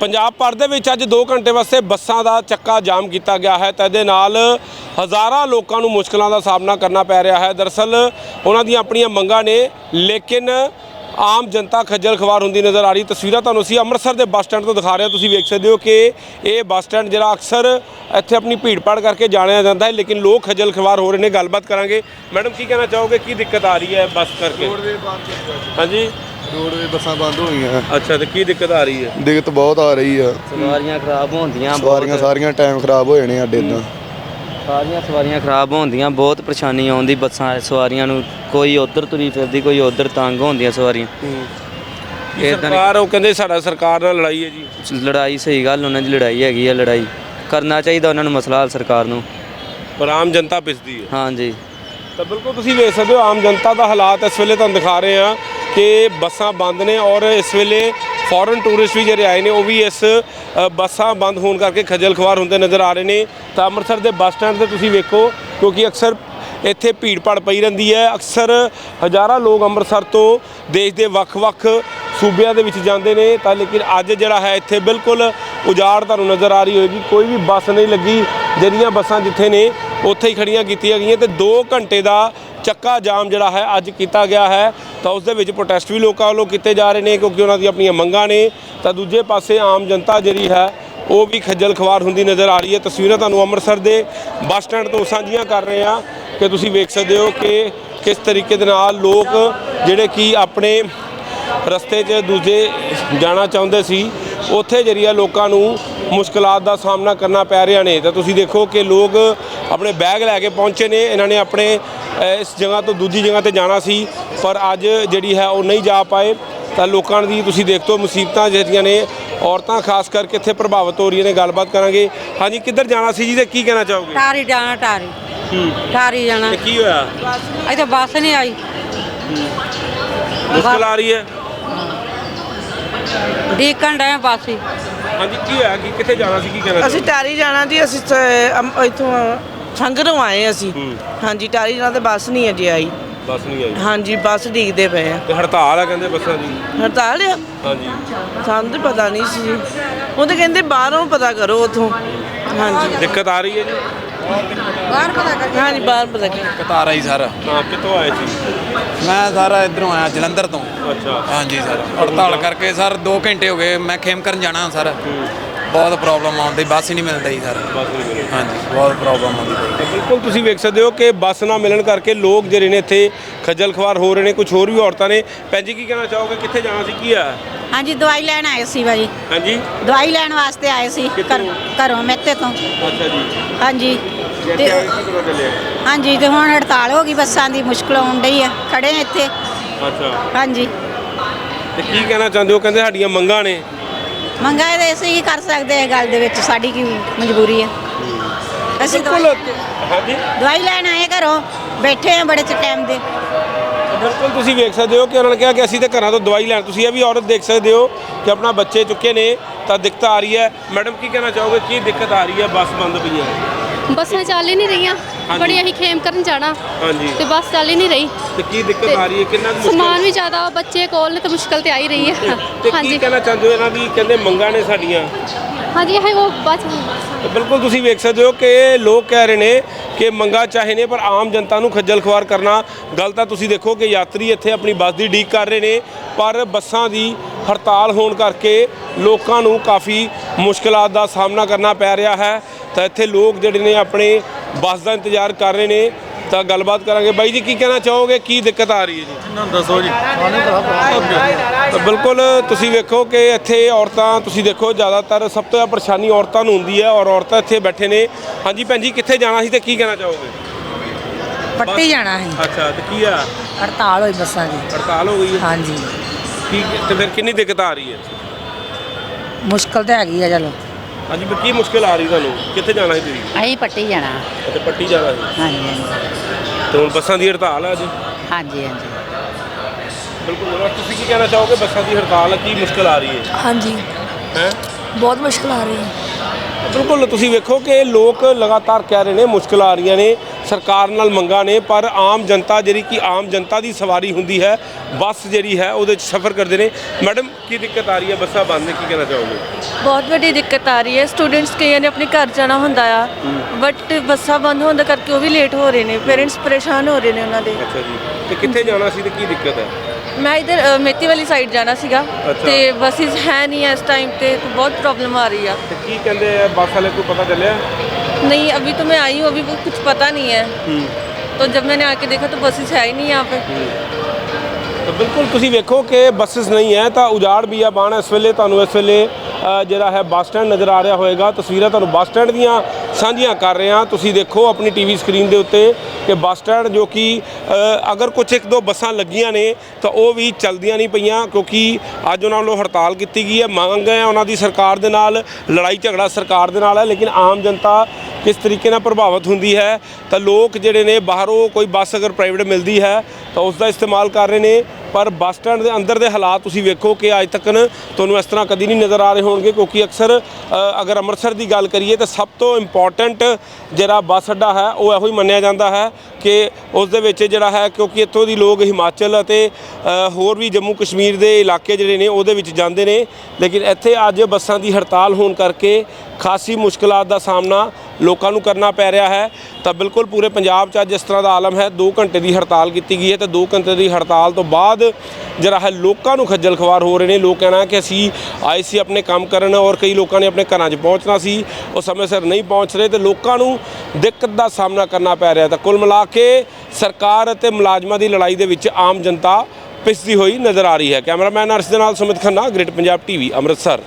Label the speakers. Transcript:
Speaker 1: ਪੰਜਾਬ ਭਰ ਦੇ ਵਿੱਚ ਅੱਜ 2 ਘੰਟੇ ਵਾਸਤੇ ਬੱਸਾਂ ਦਾ ਚੱਕਾ ਜਾਮ ਕੀਤਾ ਗਿਆ ਹੈ। ਤਾਂ ਇਹਦੇ ਨਾਲ ਹਜ਼ਾਰਾਂ ਲੋਕਾਂ ਨੂੰ ਮੁਸ਼ਕਲਾਂ ਦਾ ਸਾਹਮਣਾ ਕਰਨਾ ਪੈ ਰਿਹਾ ਹੈ। ਦਰਅਸਲ, ਉਹਨਾਂ ਦੀਆਂ ਆਪਣੀਆਂ ਮੰਗਾਂ ਨੇ, ਲੇਕਿਨ ਆਮ ਜਨਤਾ ਖੱਜਲ ਖਵਾਰ ਹੁੰਦੀ ਨਜ਼ਰ ਆ ਰਹੀ ਤਸਵੀਰਾਂ ਤੁਹਾਨੂੰ ਅਸੀਂ ਅੰਮ੍ਰਿਤਸਰ ਦੇ ਬੱਸ ਸਟੈਂਡ ਤੋਂ ਦਿਖਾ ਰਹੇ ਹਾਂ। ਤੁਸੀਂ ਵੇਖ ਸਕਦੇ ਹੋ ਕਿ ਇਹ ਬੱਸ ਸਟੈਂਡ ਜਿਹੜਾ ਅਕਸਰ ਇੱਥੇ ਆਪਣੀ ਭੀੜ ਭਾੜ ਕਰਕੇ ਜਾਣਿਆ ਜਾਂਦਾ ਹੈ ਲੇਕਿਨ ਲੋਕ ਖੱਜਲ ਖਵਾਰ ਹੋ ਰਹੇ ਨੇ। ਗੱਲਬਾਤ ਕਰਾਂਗੇ। ਮੈਡਮ ਕੀ ਕਹਿਣਾ ਚਾਹੋਗੇ? ਕੀ ਦਿੱਕਤ ਆ ਰਹੀ ਹੈ ਬੱਸ ਕਰਕੇ? ਹਾਂਜੀ।
Speaker 2: ਰੋਡਵੇ ਬੱਸਾਂ ਬੰਦ ਹੋ ਗਈਆਂ
Speaker 1: ਅੱਛਾ ਤੇ ਕੀ ਦਿੱਕਤ ਆ ਰਹੀ ਹੈ?
Speaker 2: ਦਿੱਕਤ ਬਹੁਤ ਆ ਰਹੀ ਆ।
Speaker 3: ਸਵਾਰੀਆਂ ਖਰਾਬ ਹੁੰਦੀਆਂ
Speaker 2: ਸਵਾਰੀਆਂ ਸਾਰੀਆਂ ਟਾਈਮ ਖਰਾਬ ਹੋ ਜਾਣੇ ਸਾਡੇ ਇਦਾਂ।
Speaker 3: ਸਾਰੀਆਂ ਸਵਾਰੀਆਂ ਖਰਾਬ ਹੁੰਦੀਆਂ ਬਹੁਤ ਪਰੇਸ਼ਾਨੀ ਆਉਂਦੀ ਬੱਸਾਂ ਸਵਾਰੀਆਂ ਨੂੰ ਕੋਈ ਉਧਰ ਤੁਰੀ ਫਿਰਦੀ ਕੋਈ ਉਧਰ ਤੰਗ ਹੁੰਦੀਆਂ ਸਵਾਰੀਆਂ।
Speaker 1: ਇਹ
Speaker 3: ਏਦਾਂ
Speaker 1: ਸਰਕਾਰ ਉਹ ਕਹਿੰਦੇ ਸਾਡਾ ਸਰਕਾਰ ਨਾਲ ਲੜਾਈ ਹੈ ਜੀ।
Speaker 3: ਲੜਾਈ ਸਹੀ ਗੱਲ ਉਹਨਾਂ ਦੀ ਲੜਾਈ ਹੈਗੀ ਆ ਲੜਾਈ। ਕਰਨਾ ਚਾਹੀਦਾ ਉਹਨਾਂ ਨੂੰ ਮਸਲਾ ਹੱਲ ਸਰਕਾਰ ਨੂੰ।
Speaker 1: ਪਰ ਆਮ ਜਨਤਾ ਪਿਸਦੀ ਹੈ।
Speaker 3: ਹਾਂਜੀ
Speaker 1: ਤਾਂ ਬਿਲਕੁਲ ਤੁਸੀਂ ਵੇਖ ਸਕਦੇ ਹੋ ਆਮ ਜਨਤਾ ਦਾ ਹਾਲਾਤ ਇਸ ਵੇਲੇ ਤੁਹਾਨੂੰ ਦਿਖਾ ਰਹੇ ਹਾਂ ਕਿ ਬੱਸਾਂ ਬੰਦ ਨੇ ਔਰ ਇਸ ਵੇਲੇ ਫੋਰਨ ਟੂਰਿਸਟ ਵੀ ਜਿਹੜੇ ਆਏ ਨੇ, ਉਹ ਵੀ ਇਸ ਬੱਸਾਂ ਬੰਦ ਹੋਣ ਕਰਕੇ ਖੱਜਲ ਖਵਾਰ ਹੁੰਦੇ ਨਜ਼ਰ ਆ ਰਹੇ ਨੇ। ਤਾਂ ਅੰਮ੍ਰਿਤਸਰ ਦੇ ਬੱਸ ਸਟੈਂਡ ਤੇ ਤੁਸੀਂ ਵੇਖੋ, ਕਿਉਂਕਿ ਅਕਸਰ ਇੱਥੇ ਭੀੜ ਭਾੜ ਪਈ ਰਹਿੰਦੀ ਹੈ। ਅਕਸਰ ਹਜ਼ਾਰਾਂ ਲੋਕ ਅੰਮ੍ਰਿਤਸਰ ਤੋਂ ਦੇਸ਼ ਦੇ ਵੱਖ-ਵੱਖ ਸੂਬਿਆਂ ਦੇ ਵਿੱਚ ਜਾਂਦੇ ਨੇ। ਤਾਂ ਲੇਕਿਨ ਅੱਜ ਜਿਹੜਾ ਹੈ, ਇੱਥੇ ਬਿਲਕੁਲ ਉਜਾੜ ਤੁਹਾਨੂੰ ਨਜ਼ਰ ਆ ਰਹੀ ਹੋਏਗੀ। ਕੋਈ ਵੀ ਬੱਸ ਨਹੀਂ ਲੱਗੀ, ਜਿਹੜੀਆਂ ਬੱਸਾਂ ਜਿੱਥੇ ਨੇ, ਉੱਥੇ ਹੀ ਖੜੀਆਂ ਕੀਤੀਆਂ ਗਈਆਂ ਤੇ 2 ਘੰਟੇ ਦਾ ਚੱਕਾ ਜਾਮ ਜਿਹੜਾ ਹੈ ਅੱਜ ਕੀਤਾ ਗਿਆ ਹੈ। ਤਾਂ ਉਸ ਦੇ ਵਿੱਚ ਪ੍ਰੋਟੈਸਟ ਵੀ ਲੋਕਾਂ ਵੱਲੋਂ ਕੀਤੇ ਜਾ ਰਹੇ ਨੇ ਕਿਉਂਕਿ ਉਹਨਾਂ ਦੀਆਂ ਆਪਣੀਆਂ ਮੰਗਾਂ ਨੇ। ਤਾਂ ਦੂਜੇ ਪਾਸੇ ਆਮ ਜਨਤਾ ਜਿਹੜੀ ਹੈ, ਉਹ ਵੀ ਖੱਜਲ ਖਵਾਰ ਹੁੰਦੀ ਨਜ਼ਰ ਆ ਰਹੀ ਹੈ। ਤਸਵੀਰਾਂ ਤੁਹਾਨੂੰ ਅੰਮ੍ਰਿਤਸਰ ਦੇ ਬੱਸ ਸਟੈਂਡ ਤੋਂ ਸਾਂਝੀਆਂ ਕਰ ਰਹੇ ਹਾਂ ਕਿ ਤੁਸੀਂ ਵੇਖ ਸਕਦੇ ਹੋ ਕਿ ਕਿਸ ਤਰੀਕੇ ਦੇ ਨਾਲ ਲੋਕ ਜਿਹੜੇ ਕਿ ਆਪਣੇ ਰਸਤੇ 'ਚ ਦੂਜੇ ਜਾਣਾ ਚਾਹੁੰਦੇ ਸੀ, ਉੱਥੇ ਜਿਹੜੀਆਂ ਲੋਕਾਂ ਨੂੰ ਮੁਸ਼ਕਲਾਂ ਦਾ ਸਾਹਮਣਾ ਕਰਨਾ ਪੈ ਰਿਹਾ ਨੇ। ਤਾਂ ਤੁਸੀਂ ਦੇਖੋ ਕਿ ਲੋਕ ਆਪਣੇ ਬੈਗ ਲੈ ਕੇ ਪਹੁੰਚੇ ਨੇ। ਇਹਨਾਂ ਨੇ ਆਪਣੇ ਇਸ ਜਗ੍ਹਾ ਤੋਂ ਦੂਜੀ ਜਗ੍ਹਾ ਤੇ ਜਾਣਾ ਸੀ ਪਰ ਅੱਜ ਜਿਹੜੀ ਹੈ ਉਹ ਨਹੀਂ ਜਾ ਪਾਏ। ਤਾਂ ਲੋਕਾਂ ਦੀ ਤੁਸੀਂ ਦੇਖੋ ਮੁਸੀਬਤਾਂ ਜਿਹੜੀਆਂ ਨੇ ਔਰਤਾਂ ਖਾਸ ਕਰਕੇ ਇੱਥੇ ਪ੍ਰਭਾਵਿਤ ਹੋ ਰਹੀਆਂ ਨੇ ਗੱਲਬਾਤ ਕਰਾਂਗੇ। ਹਾਂਜੀ ਕਿੱਧਰ ਜਾਣਾ ਸੀ ਜੀ ਤੇ ਕੀ ਕਹਿਣਾ ਚਾਹੋਗੇ?
Speaker 4: ਟਾਰੀ ਜਾਣਾ ਟਾਰੀ
Speaker 1: ਹੂੰ।
Speaker 4: ਟਾਰੀ ਜਾਣਾ।
Speaker 1: ਤੇ ਕੀ ਹੋਇਆ?
Speaker 4: ਇੱਥੇ ਬੱਸ ਨਹੀਂ ਆਈ।
Speaker 1: ਮੁਸ਼ਕਲ ਆ ਰਹੀ ਹੈ?
Speaker 4: ਡੀਕਣ ਡਏ ਬੱਸ। ਹੀ
Speaker 1: ਹਾਂਜੀ ਕੀ ਹੋਇਆ? ਕੀ ਕਿੱਥੇ ਜਾਣਾ ਸੀ? ਕੀ ਕਹਿਣਾ
Speaker 5: ਅਸੀਂ ਟਾਰੀ ਜਾਣਾ ਜੀ ਅਸੀਂ ਇੱਥੋਂ ਸੰਗਰੋਂ ਆਏ ਅਸੀਂ। ਹਾਂਜੀ ਟਾਰੀ ਜਾਣਾ ਤੇ ਬੱਸ ਨਹੀਂ ਅਜੇ ਆਈ।
Speaker 1: ਬੱਸ ਨਹੀਂ ਆਈ।
Speaker 5: ਹਾਂਜੀ ਬੱਸ ਡੀਕਦੇ ਪਏ ਆ।
Speaker 1: ਤੇ ਹੜਤਾਲ ਆ ਕਹਿੰਦੇ ਬੱਸਾਂ ਦੀ?
Speaker 5: ਹੜਤਾਲ ਆ?
Speaker 1: ਹਾਂਜੀ।
Speaker 5: ਸਾਨੂੰ ਤਾਂ ਪਤਾ ਨਹੀਂ ਸੀ। ਜੀ। ਉਹ ਤਾਂ ਕਹਿੰਦੇ ਬਾਹਰੋਂ ਪਤਾ ਕਰੋ ਉਥੋਂ। ਹਾਂਜੀ।
Speaker 1: ਦਿੱਕਤ ਆ ਰਹੀ ਹੈ ਜੀ?
Speaker 4: ਬਾਹਰ ਪਤਾ ਕਰ
Speaker 5: ਹਾਂਜੀ ਬਾਹਰ ਪਤਾ ਕਰੋ
Speaker 6: ਕਤਾਰ ਆਈ ਸਰ।
Speaker 1: ਹਾਂ ਕਿੱਥੋਂ ਆਏ ਸੀ?
Speaker 6: ਮੈਂ ਸਾਰਾ ਇਧਰੋਂ ਆਇਆ ਜਲੰਧਰ ਤੋਂ।
Speaker 1: ਅੱਛਾ।
Speaker 6: ਹਾਂਜੀ ਸਰ। ਹੜਤਾਲ ਕਰਕੇ ਸਰ 2 ਘੰਟੇ ਹੋ ਗਏ ਮੈਂ ਖੇਮ ਕਰਨ ਜਾਣਾ ਸਰ। ਬਹੁਤ ਪ੍ਰੋਬਲਮ ਆਉਂਦੀ ਬੱਸ ਹੀ ਨਹੀਂ ਮਿਲਦੀ ਸਰ। ਹਾਂਜੀ ਬਹੁਤ ਪ੍ਰੋਬਲਮ ਆਉਂਦੀ। ਪਈ
Speaker 1: ਤਾਂ ਬਿਲਕੁਲ ਤੁਸੀਂ ਵੇਖ ਸਕਦੇ ਹੋ ਕਿ ਬੱਸ ਨਾ ਮਿਲਣ ਕਰਕੇ ਲੋਕ ਜਿਹੜੇ ਨੇ ਇੱਥੇ ਖੱਜਲ ਖਵਾਰ ਹੋ ਰਹੇ ਨੇ ਕੁਝ ਹੋਰ ਵੀ ਔਰਤਾਂ ਨੇ। ਭੈਣ ਜੀ ਕੀ ਕਹਿਣਾ ਚਾਹੋਗੇ? ਕਿੱਥੇ ਜਾਣਾ ਸੀ? ਕੀ ਆ
Speaker 7: ਹਾਂਜੀ ਦਵਾਈ ਲੈਣ ਆਏ ਸੀ ਭਾਈ
Speaker 1: ਹਾਂਜੀ?
Speaker 7: ਦਵਾਈ ਲੈਣ ਵਾਸਤੇ ਆਏ ਸੀ
Speaker 1: ਕਿੱਥੋਂ?
Speaker 7: ਘਰ- ਮੇਤੇ ਤੋਂ।
Speaker 1: ਅੱਛਾ ਜੀ।
Speaker 7: ਹਾਂਜੀ।
Speaker 1: ਤੇ
Speaker 7: ਤੇ
Speaker 1: ਕਿੱਥੋਂ ਚੱਲੇ?
Speaker 7: ਹਾਂਜੀ ਤੇ ਹੁਣ ਹੜਤਾਲ ਹੋ ਗਈ ਬੱਸਾਂ ਦੀ ਮੁਸ਼ਕਲ ਆਉਣ ਡਈ ਆ। ਖੜੇ ਆ ਇੱਥੇ।
Speaker 1: ਅੱਛਾ।
Speaker 7: ਹਾਂਜੀ।
Speaker 1: ਤੇ ਕੀ ਕਹਿਣਾ ਚਾਹੁੰਦੇ ਹੋ? ਕਹਿੰਦੇ ਸਾਡੀਆਂ ਮੰਗਾਂ ਨੇ।
Speaker 7: ਮੰਗਾ ਇਹਦੇ ਅਸੀਂ ਕੀ ਕਰ ਸਕਦੇ ਆ ਗੱਲ ਦੇ ਵਿੱਚ? ਸਾਡੀ ਕੀ ਮਜਬੂਰੀ ਹੈ ਅਸੀਂ
Speaker 1: ਬਿਲਕੁਲ
Speaker 7: ਦਵਾਈ-
Speaker 1: ਹਾਂਜੀ?
Speaker 7: ਦਵਾਈ ਲੈਣ ਆਏ ਘਰੋਂ ਬੈਠੇ ਆ ਬੜੇ ਚ ਟਾਈਮ ਦੇ।
Speaker 1: ਬਿਲਕੁਲ ਤੁਸੀਂ ਵੇਖ ਸਕਦੇ ਹੋ ਕਿ ਉਹਨਾਂ ਨੇ ਕਿਹਾ ਕਿ ਅਸੀਂ ਤੇ ਘਰਾਂ ਤੋਂ ਦਵਾਈ ਲੈਣ ਤੁਸੀਂ ਇਹ ਵੀ ਔਰਤ ਦੇਖ ਸਕਦੇ ਹੋ ਕਿ ਆਪਣਾ ਬੱਚੇ ਚੁੱਕੇ ਨੇ ਤਾਂ ਦਿੱਕਤ ਆ ਰਹੀ ਹੈ। ਮੈਡਮ ਕੀ ਕਹਿਣਾ ਚਾਹੋਗੇ? ਕੀ ਦਿੱਕਤ ਆ ਰਹੀ ਹੈ? ਬੱਸ ਬੰਦ ਪਈ ਹੈ
Speaker 8: ਬੱਸਾਂ ਚੱਲ ਹੀ ਨਹੀਂ ਰਹੀਆਂ।
Speaker 1: ਹਾਂਜੀ।
Speaker 8: ਬੜੀ ਅਸੀਂ ਖੇਮ ਕਰਨ ਜਾਣਾ।
Speaker 1: ਹਾਂਜੀ।
Speaker 8: ਤੇ ਬੱਸ ਚੱਲ ਹੀ ਨਹੀਂ ਰਹੀ।
Speaker 1: ਤੇ ਕੀ ਦਿੱਕਤ ਆ ਰਹੀ ਹੈ? ਕਿੰਨਾ ਕੁ ਮੁਸ਼ਕਲ
Speaker 8: ਸਮਾਨ ਵੀ ਜ਼ਿਆਦਾ ਬੱਚੇ ਕੋਲ ਨੇ ਤੇ ਮੁਸ਼ਕਲ ਤੇ ਆ ਹੀ ਰਹੀ ਹੈ।
Speaker 1: ਤੇ ਕੀ
Speaker 8: ਹਾਂਜੀ।
Speaker 1: ਕਹਿਣਾ ਚਾਹੁੰਦੇ ਹੋ ਇਹਨਾਂ ਦੀ? ਕਹਿੰਦੇ ਮੰਗਾਂ ਨੇ ਸਾਡੀਆਂ।
Speaker 8: ਹਾਂਜੀ ਇਹ ਉਹ ਬੱਸ
Speaker 1: ਤੇ ਬਿਲਕੁਲ ਤੁਸੀਂ ਵੇਖ ਸਕਦੇ ਹੋ ਕਿ ਲੋਕ ਕਹਿ ਰਹੇ ਨੇ ਕਿ ਮੰਗਾ ਚਾਹੇ ਨੇ ਪਰ ਆਮ ਜਨਤਾ ਨੂੰ ਖੱਜਲ ਖੁਆਰ ਕਰਨਾ ਗੱਲ ਤਾਂ ਤੁਸੀਂ ਦੇਖੋ ਕਿ ਯਾਤਰੀ ਇੱਥੇ ਆਪਣੀ ਬੱਸ ਦੀ ਡੀਕ ਕਰ ਰਹੇ ਨੇ ਪਰ ਬੱਸਾਂ ਦੀ ਹੜਤਾਲ ਹੋਣ ਕਰਕੇ ਲੋਕਾਂ ਨੂੰ ਕਾਫੀ ਮੁਸ਼ਕਲਾਂ ਦਾ ਸਾਹਮਣਾ ਕਰਨਾ ਪੈ ਰਿਹਾ ਹੈ। ਤਾਂ ਇੱਥੇ ਲੋਕ ਜਿਹੜੇ ਨੇ ਆਪਣੇ ਬੱਸ ਦਾ ਇੰਤਜ਼ਾਰ ਕਰ ਰਹੇ ਨੇ ਤਾਂ ਗੱਲਬਾਤ ਕਰਾਂਗੇ। ਬਾਈ ਜੀ ਕੀ ਕਹਿਣਾ ਚਾਹੋਗੇ? ਕੀ ਦਿੱਕਤ ਆ ਰਹੀ ਹੈ ਜੀ?
Speaker 2: ਦੱਸੋ ਜੀ।
Speaker 1: ਤਾਂ ਬਿਲਕੁਲ ਤੁਸੀਂ ਵੇਖੋ ਕਿ ਇੱਥੇ ਔਰਤਾਂ ਤੁਸੀਂ ਦੇਖੋ ਜ਼ਿਆਦਾਤਰ ਸਭ ਤੋਂ ਜ਼ਿਆਦਾ ਪਰੇਸ਼ਾਨੀ ਔਰਤਾਂ ਨੂੰ ਹੁੰਦੀ ਹੈ ਔਰ ਔਰਤਾਂ ਇੱਥੇ ਬੈਠੇ ਨੇ। ਹਾਂਜੀ ਭੈਣ ਜੀ ਕਿੱਥੇ ਜਾਣਾ ਸੀ ਤੇ ਕੀ ਕਹਿਣਾ ਚਾਹੋਗੇ?
Speaker 4: ਪੱਟੀ ਜਾਣਾ ਹੈ
Speaker 1: ਅੱਛਾ ਤੇ ਕੀ ਆ?
Speaker 4: ਹੜਤਾਲ ਹੋਈ ਬੱਸਾਂ ਦੀ।
Speaker 1: ਹੜਤਾਲ ਹੋ ਗਈ ਹੈ?
Speaker 4: ਹਾਂਜੀ।
Speaker 1: ਕੀ ਤੇ ਫਿਰ ਕਿੰਨੀ ਦਿੱਕਤ ਆ ਰਹੀ ਹੈ?
Speaker 4: ਮੁਸ਼ਕਲ ਤਾਂ ਹੈਗੀ ਆ ਚਲੋ।
Speaker 1: ਹਾਂਜੀ ਫਿਰ ਕੀ ਮੁਸ਼ਕਿਲ ਆ ਰਹੀ ਤੁਹਾਨੂੰ? ਕਿੱਥੇ ਜਾਣਾ ਸੀ ਤੁਸੀਂ?
Speaker 7: ਅਸੀਂ ਪੱਟੀ ਜਾਣਾ।
Speaker 1: ਅਤੇ ਪੱਟੀ ਜਾਣਾ ਸੀ?
Speaker 7: ਹਾਂਜੀ ਹਾਂਜੀ।
Speaker 1: ਤੇ ਹੁਣ ਬੱਸਾਂ ਦੀ ਹੜਤਾਲ ਹੈ ਅੱਜ?
Speaker 7: ਹਾਂਜੀ ਹਾਂਜੀ।
Speaker 1: ਬਿਲਕੁਲ ਹੋਰ ਤੁਸੀਂ ਕੀ ਕਹਿਣਾ ਚਾਹੋਗੇ? ਬੱਸਾਂ ਦੀ ਹੜਤਾਲ ਹੈ ਕੀ ਮੁਸ਼ਕਿਲ ਆ ਰਹੀ ਹੈ?
Speaker 9: ਹਾਂਜੀ।
Speaker 1: ਹੈ?
Speaker 9: ਬਹੁਤ ਮੁਸ਼ਕਲ ਆ ਰਹੀ ਹੈ।
Speaker 1: ਬਿਲਕੁਲ ਤੁਸੀਂ ਵੇਖੋ ਕਿ ਲੋਕ ਲਗਾਤਾਰ ਕਹਿ ਰਹੇ ਨੇ ਮੁਸ਼ਕਲ ਆ ਰਹੀਆਂ ਨੇ। ਸਰਕਾਰ ਨਾਲ ਮੰਗਾਂ ਨੇ ਪਰ ਆਮ ਜਨਤਾ ਜਿਹੜੀ ਕਿ ਆਮ ਜਨਤਾ ਦੀ ਸਵਾਰੀ ਹੁੰਦੀ ਹੈ ਬੱਸ ਜਿਹੜੀ ਹੈ ਉਹਦੇ 'ਚ ਸਫ਼ਰ ਕਰਦੇ ਨੇ। ਮੈਡਮ ਕੀ ਦਿੱਕਤ ਆ ਰਹੀ ਹੈ ਬੱਸਾਂ ਬੰਦ ਨੇ ਕੀ ਕਹਿਣਾ ਚਾਹੋਗੇ?
Speaker 9: ਬਹੁਤ ਵੱਡੀ ਦਿੱਕਤ ਆ ਰਹੀ ਹੈ। ਸਟੂਡੈਂਟਸ ਕਈਆਂ ਨੇ ਆਪਣੇ ਘਰ ਜਾਣਾ ਹੁੰਦਾ ਆ ਬਟ ਬੱਸਾਂ ਬੰਦ ਹੋਣ ਦਾ ਕਰਕੇ ਉਹ ਵੀ ਲੇਟ ਹੋ ਰਹੇ ਨੇ। ਪੇਰੈਂਟਸ ਪਰੇਸ਼ਾਨ ਹੋ ਰਹੇ ਨੇ ਉਹਨਾਂ ਦੇ।
Speaker 1: ਅੱਛਾ ਜੀ। ਤੇ ਕਿੱਥੇ ਜਾਣਾ ਸੀ ਤੇ ਕੀ ਦਿੱਕਤ ਹੈ?
Speaker 9: ਮੈਂ ਇਧਰ ਮੇਤੀ ਵਾਲੀ ਸਾਈਡ ਜਾਣਾ ਸੀਗਾ। ਤੇ ਬੱਸਿਸ ਹੈ ਨਹੀਂ ਇਸ ਟਾਈਮ ਤੇ ਤੇ ਬਹੁਤ ਪ੍ਰੋਬਲਮ ਆ ਰਹੀ ਆ।
Speaker 1: ਤੇ ਕੀ ਕਹਿੰਦੇ ਆ? ਬੱਸ ਵਾਲੇ ਕੋਈ ਪਤਾ ਚੱਲਿਆ?
Speaker 9: नहीं अभी तो मैं आई हूँ अभी वो कुछ पता नहीं है तो जब मैंने आके देखा तो बसेस है ही नहीं यहाँ पे
Speaker 1: ਤਾਂ ਬਿਲਕੁਲ ਤੁਸੀਂ ਵੇਖੋ ਕਿ ਬੱਸਸ ਨਹੀਂ ਹੈ ਤਾਂ ਉਜਾੜ ਬੀਆਬਾਨ ਇਸ ਵੇਲੇ ਤੁਹਾਨੂੰ ਇਸ ਵੇਲੇ ਅ, ਜਿਹੜਾ ਹੈ ਬੱਸ ਸਟੈਂਡ ਨਜ਼ਰ ਆ ਰਿਹਾ ਹੋਵੇਗਾ ਤਸਵੀਰਾਂ ਤੁਹਾਨੂੰ ਬੱਸ ਸਟੈਂਡ ਦੀਆਂ ਸਾਂਝੀਆਂ ਕਰ ਰਹੇ ਹਾਂ। ਤੁਸੀਂ ਦੇਖੋ ਆਪਣੀ ਟੀਵੀ ਸਕਰੀਨ ਦੇ ਉੱਤੇ ਕਿ ਬੱਸ ਸਟੈਂਡ ਜੋ ਕਿ ਅਗਰ ਕੁਝ ਇੱਕ ਦੋ ਬੱਸਾਂ ਲੱਗੀਆਂ ਨੇ, ਤਾਂ ਉਹ ਵੀ ਚੱਲਦੀਆਂ ਨਹੀਂ ਪਈਆਂ ਕਿਉਂਕਿ ਅੱਜ ਉਹਨਾਂ ਵੱਲੋਂ ਹੜਤਾਲ ਕੀਤੀ ਗਈ ਹੈ। ਮੰਗ ਹੈ ਉਹਨਾਂ ਦੀ ਸਰਕਾਰ ਦੇ ਨਾਲ, ਲੜਾਈ ਝਗੜਾ ਸਰਕਾਰ ਦੇ ਨਾਲ ਹੈ, ਲੇਕਿਨ ਆਮ ਜਨਤਾ ਕਿਸ ਤਰੀਕੇ ਨਾਲ ਪ੍ਰਭਾਵਿਤ ਹੁੰਦੀ ਹੈ, ਤਾਂ ਲੋਕ ਜਿਹੜੇ ਨੇ ਬਾਹਰੋਂ ਕੋਈ ਬੱਸ ਅਗਰ ਪ੍ਰਾਈਵੇਟ ਮਿਲਦੀ ਹੈ, ਤਾਂ ਉਸ ਦਾ ਇਸਤੇਮਾਲ ਕਰ ਰਹੇ ਨੇ। ਪਰ ਬੱਸ ਸਟੈਂਡ ਦੇ ਅੰਦਰ ਦੇ ਹਾਲਾਤ ਤੁਸੀਂ ਵੇਖੋ ਕਿ ਅੱਜ ਤੱਕ ਤੁਹਾਨੂੰ ਇਸ ਤਰ੍ਹਾਂ ਕਦੀ ਨਹੀਂ ਨਜ਼ਰ ਆ ਰਹੇ ਹੋਣਗੇ, ਕਿਉਂਕਿ ਅਕਸਰ ਅਗਰ ਅੰਮ੍ਰਿਤਸਰ ਦੀ ਗੱਲ ਕਰੀਏ ਤਾਂ ਸਭ ਤੋਂ ਇੰਪੋਰਟੈਂਟ ਜਿਹੜਾ ਬੱਸ ਅੱਡਾ ਹੈ, ਉਹ ਇਹੋ ਹੀ ਮੰਨਿਆ ਜਾਂਦਾ ਹੈ ਕਿ ਉਸ ਦੇ ਵਿੱਚ ਜਿਹੜਾ ਹੈ, ਕਿਉਂਕਿ ਇੱਥੋਂ ਦੀ ਲੋਕ ਹਿਮਾਚਲ ਅਤੇ ਹੋਰ ਵੀ ਜੰਮੂ ਕਸ਼ਮੀਰ ਦੇ ਇਲਾਕੇ ਜਿਹੜੇ ਨੇ, ਉਹਦੇ ਵਿੱਚ ਜਾਂਦੇ ਨੇ। ਲੇਕਿਨ ਇੱਥੇ ਅੱਜ ਬੱਸਾਂ ਦੀ ਹੜਤਾਲ ਹੋਣ ਕਰਕੇ ਖਾਸੀ ਮੁਸ਼ਕਲਾਂ ਦਾ ਸਾਹਮਣਾ ਲੋਕਾਂ ਨੂੰ ਕਰਨਾ ਪੈ ਰਿਹਾ ਹੈ। ਤਾਂ ਬਿਲਕੁਲ ਪੂਰੇ ਪੰਜਾਬ 'ਚ ਅੱਜ ਇਸ ਤਰ੍ਹਾਂ ਦਾ ਆਲਮ ਹੈ 2 ਘੰਟੇ ਦੀ ਹੜਤਾਲ ਕੀਤੀ ਗਈ ਹੈ ਤੇ 2 ਘੰਟੇ ਦੀ ਹੜਤਾਲ ਤੋਂ ਬਾਅਦ ਜਿਹੜਾ ਹੈ ਲੋਕਾਂ ਨੂੰ ਖੱਜਲ ਖਵਾਰ ਹੋ ਰਹੇ ਨੇ। ਲੋਕ ਕਹਿਣਾ ਕਿ ਅਸੀਂ ਆਏ ਸੀ ਆਪਣੇ ਕੰਮ ਕਰਨ ਔਰ ਕਈ ਲੋਕਾਂ ਨੇ ਆਪਣੇ ਘਰਾਂ 'ਚ ਪਹੁੰਚਣਾ ਸੀ, ਉਹ ਸਮੇਂ ਸਿਰ ਨਹੀਂ ਪਹੁੰਚ ਰਹੇ ਤੇ ਲੋਕਾਂ ਨੂੰ ਦਿੱਕਤ ਦਾ ਸਾਹਮਣਾ ਕਰਨਾ ਪੈ ਰਿਹਾ ਤਾਂ ਕੁੱਲ ਮਿਲਾ ਕੇ ਸਰਕਾਰ ਅਤੇ ਮੁਲਾਜ਼ਮਾਂ ਦੀ ਲੜਾਈ ਦੇ ਵਿੱਚ ਆਮ ਜਨਤਾ ਪਿਸਦੀ ਹੋਈ ਨਜ਼ਰ ਆ ਰਹੀ ਹੈ। ਕੈਮਰਾਮੈਨ ਅਰਸ਼ ਦੇ ਨਾਲ ਸੁਮਿਤ ਖੰਨਾ, ਗ੍ਰੇਟ ਪੰਜਾਬ ਟੀਵੀ, ਅੰਮ੍ਰਿਤਸਰ।